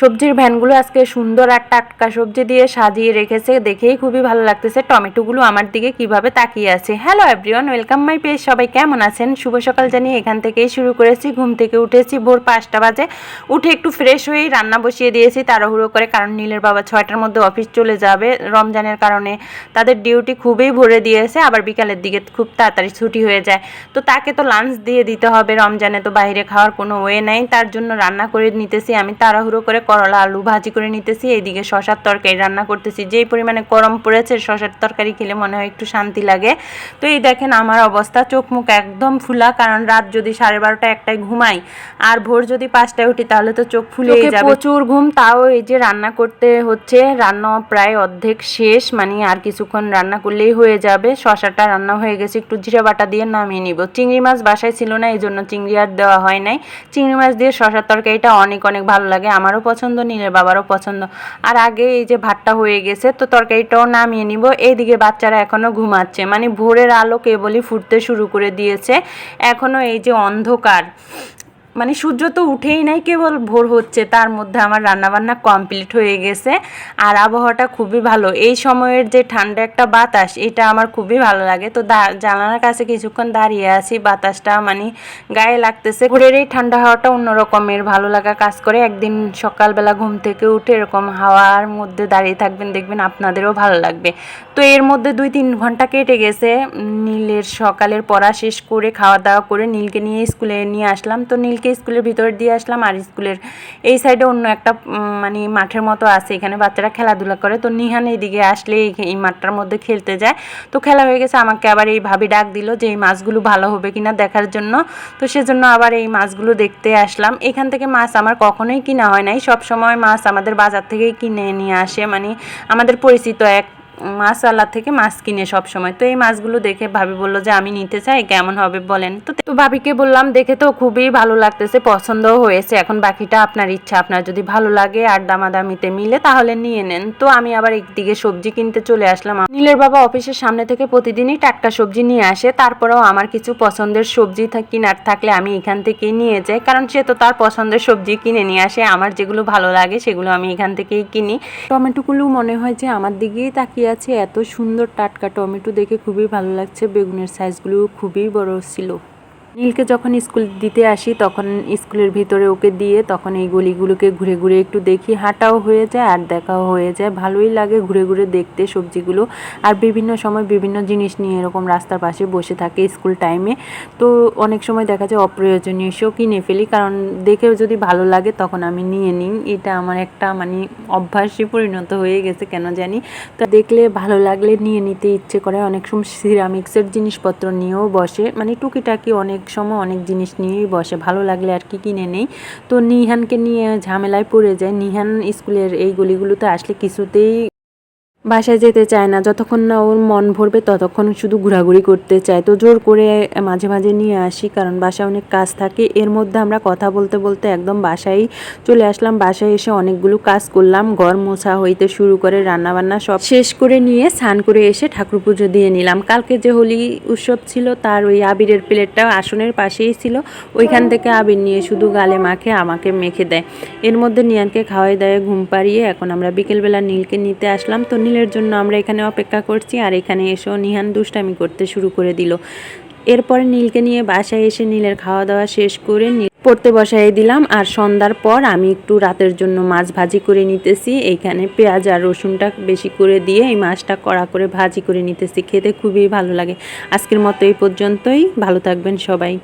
সবজির ভ্যানগুলো আজকে সুন্দর আর টাটকা সবজি দিয়ে সাজিয়ে রেখেছে। দেখেই খুবই ভালো লাগতেছে টমেটোগুলো আমার দিকে কীভাবে তাকিয়ে আছে। Hello everyone welcome my page সবাই কেমন আছেন? শুভ সকাল জানিয়ে এখান থেকেই শুরু করেছি। ঘুম থেকে উঠেছি, ভোর পাঁচটা বাজে। উঠে একটু ফ্রেশ হয়েই রান্না বসিয়ে দিয়েছি তাড়াহুড়ো করে, কারণ নীলের বাবা ছয়টার মধ্যে অফিস চলে যাবে। রমজানের কারণে তাদের ডিউটি খুবই ভরে দিয়েছে, আবার বিকালের দিকে খুব তাড়াতাড়ি ছুটি হয়ে যায়। তো তাকে তো লাঞ্চ দিয়ে দিতে হবে, রমজানে তো বাইরে খাওয়ার কোনো ওয়ে নাই। তার জন্য রান্না করে নিতেছি, আমি তাড়াহুড়ো করে করলা আলু ভাজি করে নিতেছি এইদিকে শশার তরকারি রান্না করতেছি। যেই পরিমাণে গরম পড়েছে শশার তরকারি খেলে মনে হয় একটু শান্তি লাগে। তো এই দেখেন আমার অবস্থা চোখ মুখ একদম ফুলা কারণ রাত যদি সাড়ে বারোটা একটায় ঘুমাই আর ভোর যদি পাঁচটায় উঠি তাহলে তো চোখ ফুলে যাবে। প্রচুর ঘুম তাও এই যে রান্না করতে হচ্ছে রান্না প্রায় অর্ধেক শেষ মানে আর কিছুক্ষণ রান্না করলেই হয়ে যাবে। শশাটা রান্না হয়ে গেছে একটু জিরা বাটা দিয়ে নামিয়ে নিব। চিংড়ি মাছ বাসায় ছিল না এই জন্য চিংড়ি আর দেওয়া হয় নাই। চিংড়ি মাছ দিয়ে শশার তরকারিটা অনেক অনেক ভালো লাগে। আমারও পছন্দ নীলের বাবারও পছন্দ। আর আগে এই যে ভাতটা হয়ে গেছে, তো তরকারিটাও নামিয়ে নিব। এইদিকে বাচ্চারা এখনও ঘুমাচ্ছে। মানে ভোরের আলো কেবলই ফুটতে শুরু করে দিয়েছে। এখনও এই যে অন্ধকার। মানে সূর্য তো উঠেই নাই, কেবল ভোর হচ্ছে, তার মধ্যে আমার রান্নাবান্না কমপ্লিট হয়ে গেছে, আর আবহাওয়াটা খুবই ভালো। এই সময়ের যে ঠান্ডা একটা বাতাস, এটা আমার খুবই ভালো লাগে। তো জানালার কাছে কিছুক্ষণ দাঁড়িয়ে আছি, বাতাসটা মানে গায়ে লাগতেছে। ভোরের এই ঠান্ডা হাওয়াটা অন্য রকমের ভালো লাগা কাজ করে। একদিন সকালবেলা ঘুম থেকে উঠে এরকম হাওয়ার মধ্যে দাঁড়িয়ে থাকবেন, দেখবেন আপনাদেরও ভালো লাগবে। তো এর মধ্যে দুই তিন ঘণ্টা কেটে গেছে, নীলের সকালের পড়া শেষ করে, খাওয়া দাওয়া করে নীলকে নিয়ে স্কুলে নিয়ে আসলাম। তো নীলকে স্কুলের ভিতর দিয়ে আসলাম আর স্কুলের এই সাইডে অন্য একটা মানে মাঠের মতো আছে। এখানে বাচ্চারা খেলাধুলা করে। তো নিহান এইদিকে আসলে এই- মাঠটার মধ্যে খেলতে যায়। তো খেলা হয়ে গেছে। আমাকে আবার এই ভাবি ডাক দিল যে এই মাছগুলো ভালো হবে কিনা দেখার জন্য। তো সেজন্য আবার এই মাছগুলো দেখতে আসলাম। এখান থেকে মাছ আমার কখনোই কিনা হয় নাই। সব সময় মাছ আমাদের বাজার থেকেই কিনে নিয়ে আসে। মানে আমাদের পরিচিত এক মাছওয়ালা থেকে মাছ কিনে সব সময় তো এই মাছগুলো দেখে ভাবি বলল যে আমি নিতে চাই, কেমন হবে বলেন। তো তো ভাবিকে বললাম, দেখে তো খুবই ভালো লাগতেছে, পছন্দও হয়েছে। এখন বাকিটা আপনার ইচ্ছা, আপনার যদি ভালো লাগে আর দামাদামিতে মিলে তাহলে নিয়ে নেন। তো আমি আবার একদিকে সবজি কিনতে চলে আসলাম। নীলের বাবা অফিসের সামনে থেকে প্রতিদিনই টাটকা সবজি নিয়ে আসে। তারপরেও আমার কিছু পছন্দের সবজি কিনার থাকলে আমি এখান থেকেই নিয়ে যাই। কারণ সে তো তার পছন্দের সবজি কিনে নিয়ে আসে। আমার যেগুলো ভালো লাগে সেগুলো আমি এখান থেকেই কিনি। টমেটোগুলো মনে হয় যে আমার দিকেই তাকিয়ে আছে এত সুন্দর টাটকা টমেটো দেখে খুবই ভালো লাগছে। বেগুনের সাইজগুলো খুবই বড় ছিল। নীলকে যখন স্কুল দিতে আসি, তখন স্কুলের ভিতরে ওকে দিয়ে তখন এই গলিগুলোকে ঘুরে ঘুরে একটু দেখি। হাঁটাও হয়ে যায়, আর দেখাও হয়ে যায়। ভালোই লাগে ঘুরে ঘুরে দেখতে সবজিগুলো। আর বিভিন্ন সময় বিভিন্ন জিনিস নিয়ে এরকম রাস্তার পাশে বসে থাকে স্কুল টাইমে। তো অনেক সময় দেখা যায় অপ্রয়োজনীয় সেও কিনে ফেলি, কারণ দেখেও যদি ভালো লাগে তখন আমি নিয়ে নিই। এটা আমার একটা মানে অভ্যাসে পরিণত হয়ে গেছে, কেন জানি। তো দেখলে ভালো লাগলে নিয়ে নিতে ইচ্ছে করে। অনেক সময় সিরামিক্সের জিনিসপত্র নিয়েও বসে। মানে টুকিটাকি অনেক সময় অনেক জিনিস নিয়েই বসে, ভালো লাগলে আর কি কিনে নেই। তো নিহানকে নিয়ে ঝামেলায় পড়ে যায়। নিহান স্কুলের এই গলিগুলোতে আসলে কিছুতেই বাসায় যেতে চায় না, যতক্ষণ না ওর মন ভরবে ততক্ষণ শুধু ঘোরাঘুরি করতে চায়। তো জোর করে মাঝে মাঝে নিয়ে আসি, কারণ বাসায় অনেক কাজ থাকে। এর মধ্যে আমরা কথা বলতে বলতে একদম বাসায় চলে আসলাম। বাসায় এসে অনেকগুলো কাজ করলাম, ঘর মোছা হইতে শুরু করে রান্নাবান্না সব শেষ করে নিয়ে স্নান করে এসে ঠাকুর পুজো দিয়ে নিলাম। কালকে যে হোলি উৎসব ছিল, তার ওই আবিরের প্লেটটা আসনের পাশেই ছিল। ওইখান থেকে আবির নিয়ে শুধু গালে মাখে, আমাকে মেখে দেয়। এর মধ্যে নিয়ানকে খাওয়াই দাওয়াই ঘুম পাড়িয়ে। এখন আমরা বিকেলবেলা নীলকে নিতে আসলাম। তো নীলের জন্য আমরা এখানে অপেক্ষা করছি আর এখানে এসেও নিহান দুষ্টামি করতে শুরু করে দিল। এরপরে নীলকে নিয়ে বাসায় এসে নীলের খাওয়া দাওয়া শেষ করে নীল পড়তে বসাই দিলাম। আর সন্ধ্যার পর আমি একটু রাতের জন্য মাছ ভাজি করে নিতেছি। এইখানে পেঁয়াজ আর রসুনটা বেশি করে দিয়ে এই মাছটা কড়া করে ভাজি করে নিতেছি। খেতে খুবই ভালো লাগে। আজকের মতো এই পর্যন্তই। ভালো থাকবেন সবাই।